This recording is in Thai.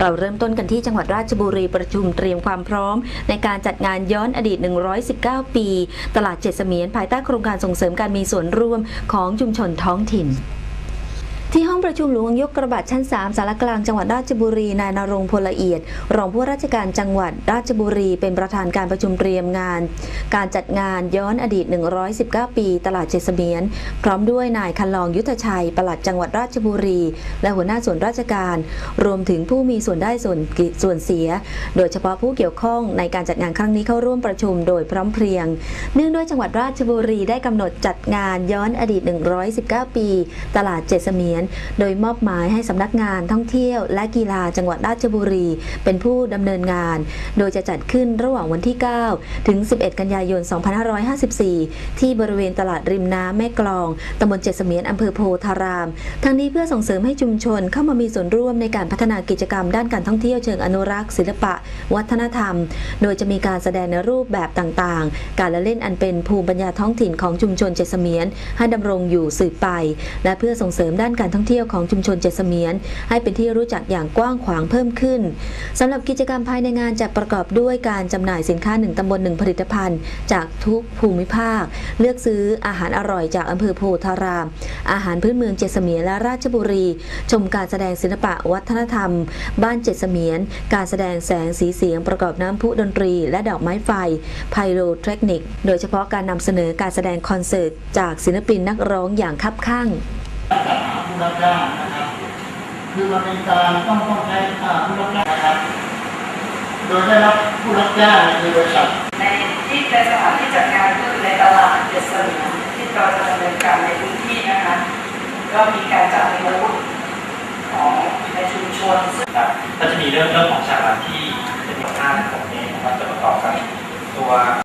เราเริ่มต้นกันที่จังหวัดราชบุรีประชุมเตรียมความพร้อม ในการจัดงานย้อนอดีต 119 ปี ตลาดเจ็ดเสมียนภายใต้โครงการส่งเสริมการมีส่วนร่วมของชุมชนท้องถิ่น ที่ห้องประชุมหลวงยกกระบาดชั้น 3 สารกลางจังหวัดราชบุรี นายนรงพลละเอียด รองผู้ราชการจังหวัดราชบุรี เป็นประธานการประชุมเตรียมงาน การจัดงานย้อนอดีต 119 ปี ตลาดเจดเมียน พร้อมด้วยนายคันลองยุทธชัย ปลัดจังหวัดราชบุรี และหัวหน้าส่วนราชการ รวมถึงผู้มีส่วนได้ส่วนส่วนเสีย โดยเฉพาะผู้เกี่ยวข้องในการจัดงานครั้งนี้เข้าร่วมประชุมโดยพร้อมเพรียง เนื่องด้วยจังหวัดราชบุรีได้กำหนดจัดงานย้อนอดีต 119 ปี ตลาดเจ็ดเมียนโดยมอบหมายให้สำนักงานท่องเที่ยว และกีฬาจังหวัดราชบุรี เป็นผู้ดำเนินงาน โดยจะจัดขึ้นระหว่างวันที่ 9 ถึง 11 กันยายน 2554 ที่บริเวณตลาดริมน้ำแม่กลองตำบลเจ็ดเสมียนอำเภอโพธาราม ทั้งนี้เพื่อส่งเสริมให้ชุมชนเข้ามามีส่วนร่วมในการพัฒนากิจกรรมด้านการท่องเที่ยวเชิงอนุรักษ์ ศิลปะ วัฒนธรรม โดยจะมีการแสดงในรูปแบบต่างๆ การละเล่นอันเป็นภูมิปัญญาท้องถิ่นของชุมชนเจ็ดเสมียน ให้ดำรงอยู่สืบไป และเพื่อส่งเสริมด้านการท่องเที่ยวของชุมชนเจ็ดเมียน ให้เป็นที่รู้จักอย่างกว้างขวางเพิ่มขึ้นสำหรับกิจกรรมภายในงานจะประกอบด้วยการจำหน่ายสินค้าหนึ่งตำบลหนึ่งผลิตภัณฑ์ จากทุกภูมิภาค เลือกซื้ออาหารอร่อยจากอำเภอโพธาราม อาหารพื้นเมืองเจ็ดเมียนและราชบุรี ชมการแสดงศิลปะวัฒนธรรม บ้านเจ็ดเมียน การแสดงแสงสีเสียงประกอบน้ำพุดนตรี และดอกไม้ไฟไพโรเทคนิค โดยเฉพาะการนำเสนอการแสดงคอนเสิร์ตจากศิลปินนักร้องอย่างคับข้าง รับจ้างนะครับ คือมันเป็นการต้องต้องใช้ค่าผู้รับจ้างนะครับ โดยได้รับผู้รับจ้างคือบริษัทในที่ในสถานที่จัดงานก็คือในตลาดเจ็ดเสมียนที่เราจะดำเนินการในพื้นที่นะคะก็มีการจัดบูธของในชุมชนซึ่งครับก็จะมีเรื่องเรื่องของฉากหลังที่เป็นภาพของเองนะครับจะประกอบกับตัว